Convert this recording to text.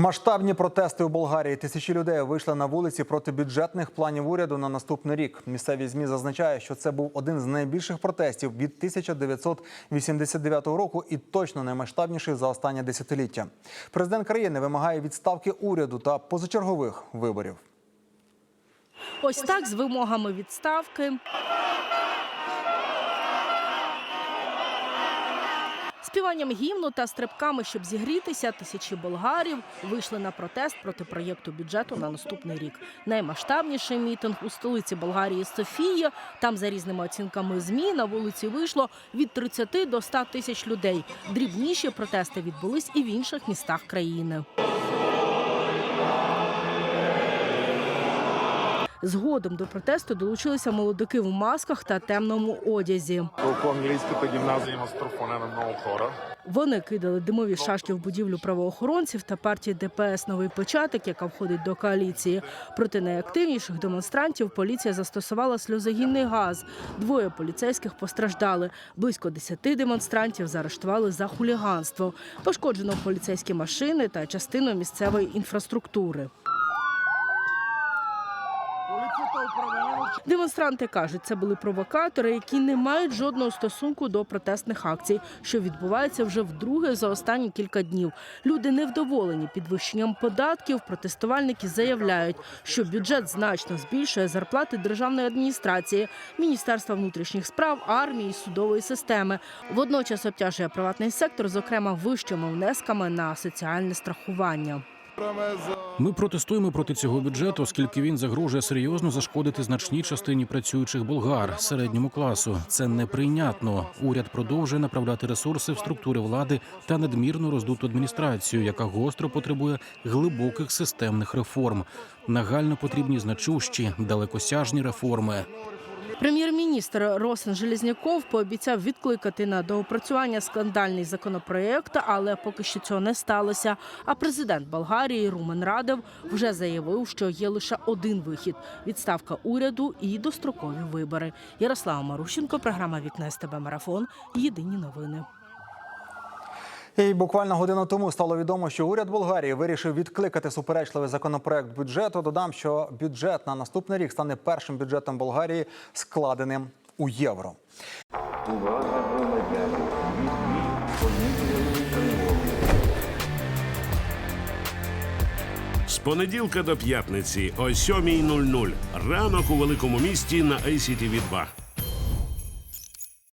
Масштабні протести у Болгарії. Тисячі людей вийшли на вулиці проти бюджетних планів уряду на наступний рік. Місцеві змі зазначають, що це був один з найбільших протестів від 1989 року і точно наймасштабніший за останнє десятиліття. Президент країни вимагає відставки уряду та позачергових виборів. Ось так з вимогами відставки. Співанням гімну та стрибками, щоб зігрітися, тисячі болгарів вийшли на протест проти проєкту бюджету на наступний рік. Наймасштабніший мітинг у столиці Болгарії Софія. Там, за різними оцінками змі, на вулиці вийшло від 30 до 100 тисяч людей. Дрібніші протести відбулись і в інших містах країни. Згодом до протесту долучилися молодики в масках та темному одязі. Строфоне на много хора. Вони кидали димові шашки в будівлю правоохоронців та партії ДПС Новий початок, яка входить до коаліції. Проти найактивніших демонстрантів поліція застосувала сльозогінний газ. Двоє поліцейських постраждали. Близько десяти демонстрантів заарештували за хуліганство. Пошкоджено поліцейські машини та частину місцевої інфраструктури. Демонстранти кажуть, це були провокатори, які не мають жодного стосунку до протестних акцій, що відбувається вже вдруге за останні кілька днів. Люди невдоволені підвищенням податків. Протестувальники заявляють, що бюджет значно збільшує зарплати державної адміністрації, міністерства внутрішніх справ, армії, судової системи. Водночас обтяжує приватний сектор, зокрема вищими внесками на соціальне страхування. Ми протестуємо проти цього бюджету, оскільки він загрожує серйозно зашкодити значній частині працюючих болгар середньому класу. Це неприйнятно. Уряд продовжує направляти ресурси в структури влади та надмірно роздуту адміністрацію, яка гостро потребує глибоких системних реформ. Нагально потрібні значущі далекосяжні реформи. Прем'єр-міністр Росен Железняков пообіцяв відкликати на доопрацювання скандальний законопроект, але поки що цього не сталося. А президент Болгарії Румен Радев вже заявив, що є лише один вихід: відставка уряду і дострокові вибори. Ярослава Марущенко, програма Вікне СТБ Марафон. Єдині новини. І буквально годину тому стало відомо, що уряд Болгарії вирішив відкликати суперечливий законопроект бюджету. Додам, що бюджет на наступний рік стане першим бюджетом Болгарії, складеним у євро. З понеділка до п'ятниці о 7.00. Ранок у великому місті на ICTV 2